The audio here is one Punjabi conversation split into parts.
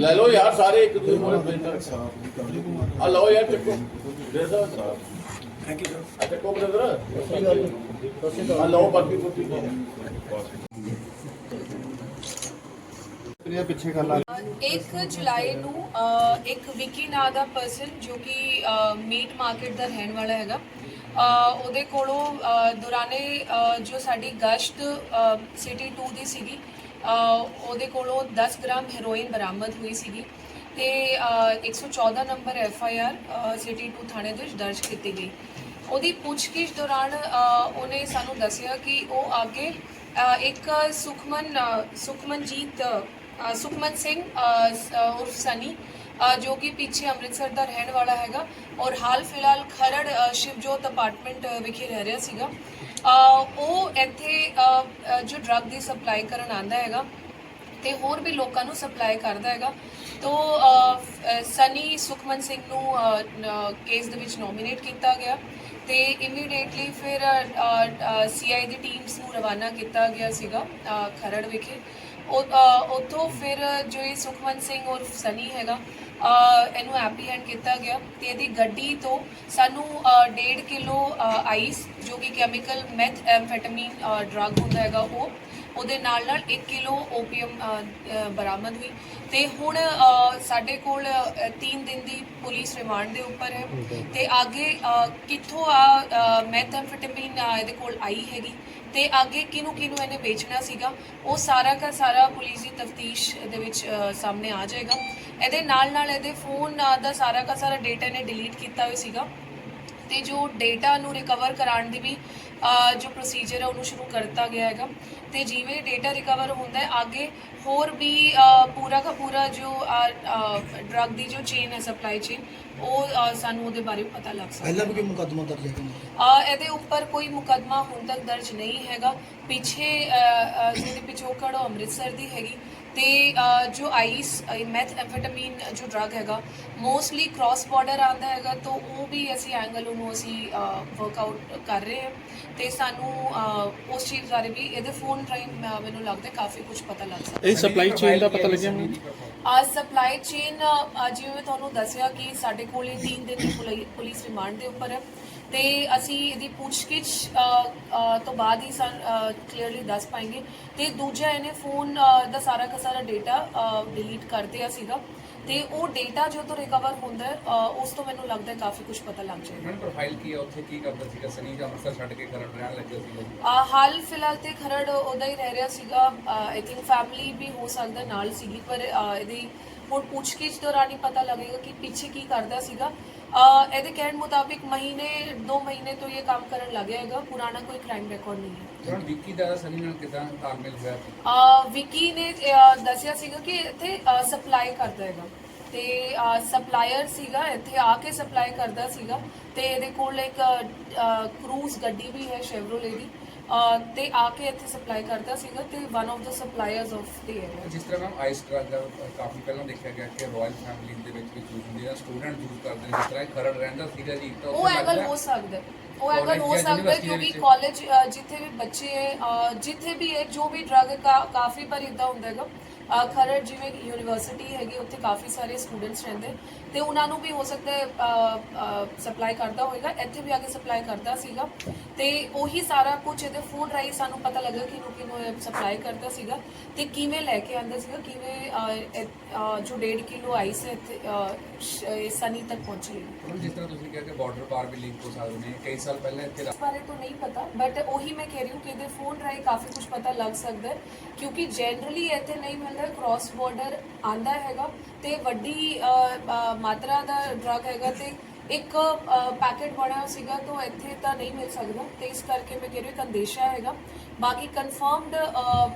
ਲੈ ਲਓ ਯਾਰ ਸਾਰੇ ਇੱਕ ਦੂਜੇ ਮੋਰੇ ਬ੍ਰੇਦਰ ਆ ਲਓ ਯਾਰ ਚੱਕੋ। ਬ੍ਰੇਦਰ ਥੈਂਕ ਯੂ ਸਰ ਆ ਚੱਕੋ ਬ੍ਰੇਦਰ ਆ ਲਓ ਬਾਕੀ ਕੁੱਤੀ ਇਹ ਪਿੱਛੇ ਕਰ ਲਾ 1 ਜੁਲਾਈ ਨੂੰ ਇੱਕ ਵਿਕੀ ਨਾਂ ਦਾ ਪਰਸਨ ਜੋ ਕਿ ਮੀਟ ਮਾਰਕੀਟ ਦਾ ਰਹਿਣ ਵਾਲਾ ਹੈਗਾ ਉਹਦੇ ਕੋਲੋਂ ਦੌਰਾਨੇ ਜੋ ਸਾਡੀ ਗਸ਼ਤ ਸਿਟੀ 2 ਦੀ ਸੀਗੀ ਉਹਦੇ ਕੋਲੋਂ 10 ਗ੍ਰਾਮ ਹੈਰੋਇਨ ਬਰਾਮਦ ਹੋਈ ਸੀਗੀ ਤੇ ਅ, 114 number F I R city 2 ਥਾਣੇ ਦੇ ਵਿੱਚ ਦਰਜ ਕੀਤੀ ਗਈ। ਉਹਦੀ ਪੁੱਛਗਿੱਛ ਦੌਰਾਨ ਉਹਨੇ ਸਾਨੂੰ ਦੱਸਿਆ ਕਿ ਉਹ ਅੱਗੇ ਅ, ਇੱਕ ਸੁਖਮਨ ਸੁਖਮਨਜੀਤ ਸੁਖਮਨ ਸਿੰਘ ਉਰਫ ਸਨੀ ਜੋ ਕਿ ਪਿੱਛੇ ਅੰਮ੍ਰਿਤਸਰ ਦਾ ਰਹਿਣ ਵਾਲਾ ਹੈਗਾ ਔਰ ਹਾਲ ਫਿਲਹਾਲ ਖਰੜ ਸ਼ਿਵਜੋਤ ਅਪਾਰਟਮੈਂਟ ਵਿਖੇ ਰਹਿ ਰਿਹਾ ਸੀਗਾ। ਉਹ ਇੱਥੇ ਜੋ ਡਰੱਗ ਦੀ ਸਪਲਾਈ ਕਰਨ ਆਂਦਾ ਹੈਗਾ ਤੇ ਹੋਰ ਵੀ ਲੋਕਾਂ ਨੂੰ ਸਪਲਾਈ ਕਰਦਾ ਹੈਗਾ ਤੋ ਸਨੀ ਸੁਖਮਨ ਸਿੰਘ ਨੂੰ ਕੇਸ ਦੇ ਵਿੱਚ ਨੋਮੀਨੇਟ ਕੀਤਾ ਗਿਆ ਤੇ ਇਮੀਡੀਏਟਲੀ ਫਿਰ ਸੀਆਈ ਦੀ ਟੀਮਸ ਨੂੰ ਰਵਾਨਾ ਕੀਤਾ ਗਿਆ ਸੀਗਾ ਖਰੜ ਵਿਖੇ। ਉਹ, ਉੱਥੋਂ ਫਿਰ ਜੋ ਇਹ ਸੁਖਮਨ ਸਿੰਘ ਔਰ ਸਨੀ ਹੈਗਾ ਇਹਨੂੰ ਐਪਰੀਹੈਂਡ ਕੀਤਾ ਗਿਆ ਤੇ ਇਹਦੀ ਗੱਡੀ ਤੋਂ ਸਾਨੂੰ 1.5 ਕਿਲੋ ਆਈਸ ਜੋ ਕਿ ਕੈਮੀਕਲ ਮੈਥ ਐਮਫੈਟਾਮੀਨ ਡਰੱਗ ਹੁੰਦਾ ਹੈਗਾ ਉਹ ਉਹਦੇ ਨਾਲ ਨਾਲ 1 ਕਿਲੋ ਓਪੀਅਮ ਬਰਾਮਦ ਹੋਈ ਤੇ ਹੁਣ ਸਾਡੇ ਕੋਲ 3 ਦਿਨ ਦੀ ਪੁਲਿਸ ਰਿਮਾਂਡ ਦੇ ਉੱਪਰ ਹੈ ਤੇ ਅੱਗੇ ਕਿੱਥੋਂ ਆ ਮੈਥੈਮਫੈਟਾਮੀਨ ਇਹਦੇ ਕੋਲ ਆਈ ਹੈਗੀ ਤੇ ਅੱਗੇ ਕਿਹਨੂੰ ਕਿਹਨੂੰ ਇਹਨੇ ਵੇਚਣਾ ਸੀਗਾ ਉਹ ਸਾਰਾ ਦਾ ਸਾਰਾ ਪੁਲਿਸ ਦੀ ਤਫਤੀਸ਼ ਦੇ ਵਿੱਚ ਸਾਹਮਣੇ ਆ ਜਾਏਗਾ। ਇਹਦੇ ਨਾਲ ਨਾਲ ਇਹਦੇ ਫੋਨ ਦਾ ਸਾਰਾ ਦਾ ਸਾਰਾ ਡਾਟਾ ਨੇ ਡਿਲੀਟ ਕੀਤਾ ਹੋਇਆ ਸੀਗਾ। ਤੇ ਜੋ ਡਾਟਾ ਨੂੰ ਰਿਕਵਰ ਕਰਾਉਣ ਦੀ ਵੀ ਜੋ ਪ੍ਰੋਸੀਜਰ ਹੈ ਉਹਨੂੰ ਸ਼ੁਰੂ ਕਰਤਾ ਗਿਆ ਹੈਗਾ। ਤੇ ਜਿਵੇਂ ਡਾਟਾ ਰਿਕਵਰ ਹੁੰਦਾ ਹੈ ਅੱਗੇ ਹੋਰ ਵੀ ਪੂਰਾ ਦਾ ਪੂਰਾ ਜੋ ਡਰੱਗ ਦੀ ਜੋ ਚੇਨ ਹੈ ਸਪਲਾਈ ਚੇਨ ਉਹ ਸਾਨੂੰ ਉਹਦੇ ਬਾਰੇ ਪਤਾ ਲੱਗ ਸਕਦਾ ਪਹਿਲਾਂ ਵੀ ਕੋਈ ਮੁਕੱਦਮਾ ਦਰਜ ਹੈ ਆ ਇਹਦੇ ਉੱਪਰ ਕੋਈ ਮੁਕੱਦਮਾ ਹੁਣ ਤੱਕ ਦਰਜ ਨਹੀਂ ਹੈਗਾ। ਪਿੱਛੇ ਜਿਹਦੀ ਪਿਛੋਕੜ ਉਹ ਅੰਮ੍ਰਿਤਸਰ ਦੀ ਹੈਗੀ। ਤੇ ਜੋ ਆਈਸ ਮੈਥ ਐਮਫੈਟਾਮੀਨ ਜੋ ਡਰਗ ਹੈਗਾ ਮੋਸਟਲੀ ਕ੍ਰਾਸ ਬਾਰਡਰ ਆਂਦਾ ਹੈਗਾ ਤਾਂ ਉਹ ਵੀ ਅਸੀਂ ਐਂਗਲ ਨੂੰ ਅਸੀਂ ਵਰਕਆਊਟ ਕਰ ਰਹੇ ਹਾਂ ਤੇ ਸਾਨੂੰ ਉਸ ਚੀਜ਼ ਬਾਰੇ ਵੀ ਇਹਦੇ ਫੋਨ ਅ, ਮੈਨੂੰ ਲੱਗਦਾ ਕਾਫੀ ਕੁਝ ਪਤਾ ਲੱਗ ਸਕਦਾ ਇਹ ਸਪਲਾਈ ਚੇਨ ਦਾ ਪਤਾ ਲੱਗਿਆ ਆ ਸਪਲਾਈ ਚੇਨ ਜਿਵੇਂ ਮੈਂ ਤੁਹਾਨੂੰ ਦੱਸਿਆ ਕਿ ਸਾਡੇ ਕੋਲ ਇਹ 3 ਦਿਨ ਦੀ ਪੁਲਿ- ਪੁਲਿਸ ਰਿਮਾਂਡ ਦੇ ਉੱਪਰ ਹੈ ਤੇ ਅਸੀਂ ਇਹਦੀ ਪੁੱਛਗਿੱਛ ਤੋਂ ਬਾਅਦ ਹੀ ਕਲੀਅਰਲੀ ਦੱਸ ਪਾएंगे ਤੇ ਦੂਜਾ ਇਹਨੇ ਫੋਨ ਦਾ ਸਾਰਾ ਦਾ ਸਾਰਾ ਡਾਟਾ ਡਿਲੀਟ ਕਰ ਦਿਆ ਸੀਗਾ। ਤੇ ਉਹ ਡਾਟਾ ਜੋ ਤੋਂ ਰਿਕਵਰ ਹੁੰਦਾ ਉਸ ਤੋਂ ਮੈਨੂੰ ਲੱਗਦਾ ਕਾਫੀ ਕੁਝ ਪਤਾ ਲੱਗ ਜਾਏਗਾ। ਨੇ ਪ੍ਰੋਫਾਈਲ ਕੀ ਹੈ ਉੱਥੇ ਕੀ ਕਰਦਾ ਸੀਗਾ? ਸਨੀ ਜਾਂ ਅੰਮ੍ਰਿਤਸਰ ਛੱਡ ਕੇ ਕਰਨ ਰਹਿਣ ਲੱਗਿਆ ਸੀਗਾ? ਹਾਲ ਫਿਲਹਾਲ ਤੇ ਖਰੜ ਉਹਦਾ ਹੀ ਰਹਿ ਰਿਹਾ ਸੀਗਾ। ਆਈ ਥਿੰਕ ਫੈਮਿਲੀ ਵੀ ਹੋ ਸਕਦਾ ਨਾਲ ਸੀਗੀ ਪਰ ਇਹਦੀ ਹੁਣ ਪੁੱਛਗਿੱਛ ਦੌਰਾਨ ਹੀ ਪਤਾ ਲੱਗੇਗਾ ਕਿ ਪਿੱਛੇ ਕੀ ਕਰਦਾ ਸੀਗਾ। ਇਹਦੇ ਕਹਿਣ ਮੁਤਾਬਿਕ ਮਹੀਨੇ 2 ਮਹੀਨੇ ਤੋਂ ਇਹ ਕੰਮ ਕਰਨ ਲੱਗਿਆ ਹੈਗਾ। ਪੁਰਾਣਾ ਕੋਈ ਕ੍ਰਾਈਮ ਰਿਕਾਰਡ ਨਹੀਂ ਹੈ। ਵਿੱਕੀ ਦਾ ਸਨੀ ਨਾਲ ਕਿਦਾਂ ਤਾਲਮੇਲ ਹੋਇਆ ਅਹ, ਵਿੱਕੀ ਨੇ ਦੱਸਿਆ ਸੀਗਾ ਕਿ ਇੱਥੇ ਸਪਲਾਈ ਕਰਦਾ ਹੈਗਾ। ਤੇ ਸਪਲਾਇਰ ਸੀਗਾ ਇੱਥੇ ਆ ਕੇ ਸਪਲਾਈ ਕਰਦਾ ਸੀਗਾ। ਤੇ ਇਹਦੇ ਕੋਲ ਇੱਕ ਕਰੂਜ਼ ਗੱਡੀ ਵੀ ਹੈ ਸ਼ੈਵਰੋਲੇ ਦੀ। ਤੇ ਆ ਕੇ ਇੱਥੇ ਸਪਲਾਈ ਕਰਦਾ ਸੀਗਾ ਤੇ one of the suppliers of the area ਜਿਸ ਤਰ੍ਹਾਂ ਮੈਮ ਆਈਸ ਡਰੱਗ ਕਾਫੀ ਪਹਿਲਾਂ ਦੇਖਿਆ ਗਿਆ ਕਿ ਰਾਇਲ ਫੈਮਿਲੀ ਦੇ ਵਿੱਚ ਵੀ ਯੂਜ਼ ਹੁੰਦੀ ਹੈ ਸਟੂਡੈਂਟ ਯੂਜ਼ ਕਰਦੇ ਨੇ ਜਿਸ ਤਰ੍ਹਾਂ ਇਹ ਖਰੜ ਰਹਿੰਦਾ ਸੀਗਾ ਜੀ ਤਾਂ ਉਹ ਐਂਗਲ ਹੋ ਸਕਦਾ। ਉਹ ਐਂਗਲ ਹੋ ਸਕਦਾ ਦੇ ਕਿਉਂਕਿ। ਕਾਲਜ ਜਿੱਥੇ ਵੀ ਬੱਚੇ ਜਿੱਥੇ ਵੀ ਹੈ ਜੋ ਵੀ ਡਰਗ ਕਾਫੀ ਵਾਰ ਇਦਾਂ ਹੁੰਦਾ ਹੈਗਾ। ਖਰੜ ਜਿਵੇਂ ਯੂਨੀਵਰਸਿਟੀ ਹੈਗੀ ਉੱਥੇ ਕਾਫੀ ਸਾਰੇ ਸਟੂਡੈਂਟਸ ਰਹਿੰਦੇ ਤੇ ਉਹਨਾਂ ਨੂੰ ਵੀ ਹੋ ਸਕਦਾ ਹੈ ਸਪਲਾਈ ਕਰਦਾ ਹੋਵੇਗਾ ਇੱਥੇ ਵੀ ਆ ਕੇ ਸਪਲਾਈ ਕਰਦਾ ਸੀਗਾ। ਤੇ ਉਹੀ ਸਾਰਾ ਕੁਝ ਇਹਦੇ ਫੋਨ ਰਾਹੀਂ ਸਾਨੂੰ ਪਤਾ ਲੱਗਾ ਕਿ ਨੂੰ ਕਿਨੂੰ ਸਪਲਾਈ ਕਰਦਾ ਸੀਗਾ ਤੇ ਕਿਵੇਂ ਲੈ ਕੇ ਆਂਦਾ ਸੀਗਾ ਕਿਵੇਂ ਅਹ, ਇਹ, ਅਹ, ਜੋ 1.5 ਕਿਲੋ ਆਈਸ ਹੈ ਇੱਥੇ, ਅਹ, ਸ਼- ਸਨੀ ਤੱਕ ਪਹੁੰਚੀ ਜਿਸ ਤਰ੍ਹਾਂ ਤੁਸੀਂ ਕਿਹਾ ਕਿ ਬਾਰਡਰ ਪਾਰ ਵੀ ਲਿੰਕ ਹੋ ਸਕਦੇ ਨੇ ਕਈ ਸਾਲ ਪਹਿਲਾਂ ਇੱਥੇ ਇਸ ਬਾਰੇ ਤਾਂ ਨਹੀਂ ਪਤਾ ਬਟ ਉਹੀ ਮੈਂ ਕਹਿ ਰਹੀ ਹਾਂ ਕਿ ਇਹਦੇ ਫੋਨ ਰਾਹੀਂ ਕਾਫੀ ਕੁਝ ਪਤਾ ਲੱਗ ਸਕਦਾ ਹੈ ਕਿਉਂਕਿ ਜਨਰਲੀ ਇੱਥੇ ਨਹੀਂ ਮਿਲਦਾ ਕ੍ਰਾਸ ਬਾਰਡਰ ਆਂਦਾ ਹੈਗਾ ਤੇ ਵੱਡੀ ਮਾਤਰਾ ਦਾ ਡਰਗ ਹੈਗਾ ਤੇ ਇੱਕ ਪੈਕੇਟ ਬਣਿਆ ਸੀਗਾ ਤਾਂ ਇੱਥੇ ਤਾਂ ਨਹੀਂ ਮਿਲ ਸਕਦਾ ਤੇ ਇਸ ਕਰਕੇ ਮੈਂ ਕਹਿ ਰਹੀ ਹਾਂ ਕਿ ਅੰਦੇਸ਼ਾ ਹੈਗਾ ਬਾਕੀ ਕਨਫਰਮਡ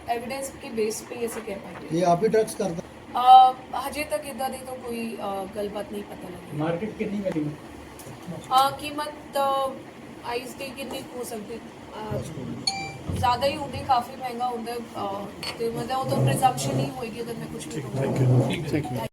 ਐਵੀਡੈਂਸ ਕੇ ਬੇਸ ਤੇ ਅਸੀਂ ਕਹਿ ਪਾएंगे ਇਹ ਆਪ ਹੀ ਡਰੱਗਸ ਕਰਦਾ ਅ, ਹਜੇ ਤੱਕ ਇਦਾਂ ਦੀ ਤਾਂ ਕੋਈ ਅ, ਗੱਲਬਾਤ ਨਹੀਂ ਪਤਾ ਲੱਗੀ ਮਾਰਕੀਟ ਕਿੰਨੀ ਮਿਲੀ ਆ ਕੀਮਤ ਆਈਸ ਦੀ ਕਿੰਨੀ ਕੁ ਹੋ ਸਕਦੀ ਅਹ, ਜ਼ਿਆਦਾ ਹੀ ਹੁੰਦੀ ਕਾਫੀ ਮਹਿੰਗਾ ਹੁੰਦਾ ਅਹ, ਤੇ ਮਤਲਬ ਉਹ ਤਾਂ ਪ੍ਰੀਜ਼ੰਪਸ਼ਨ ਹੀ ਹੋਏਗੀ ਅਗਰ ਮੈਂ ਕੁਝ ਵੀ ਕਹਾਂ ਥੈਂਕ ਯੂ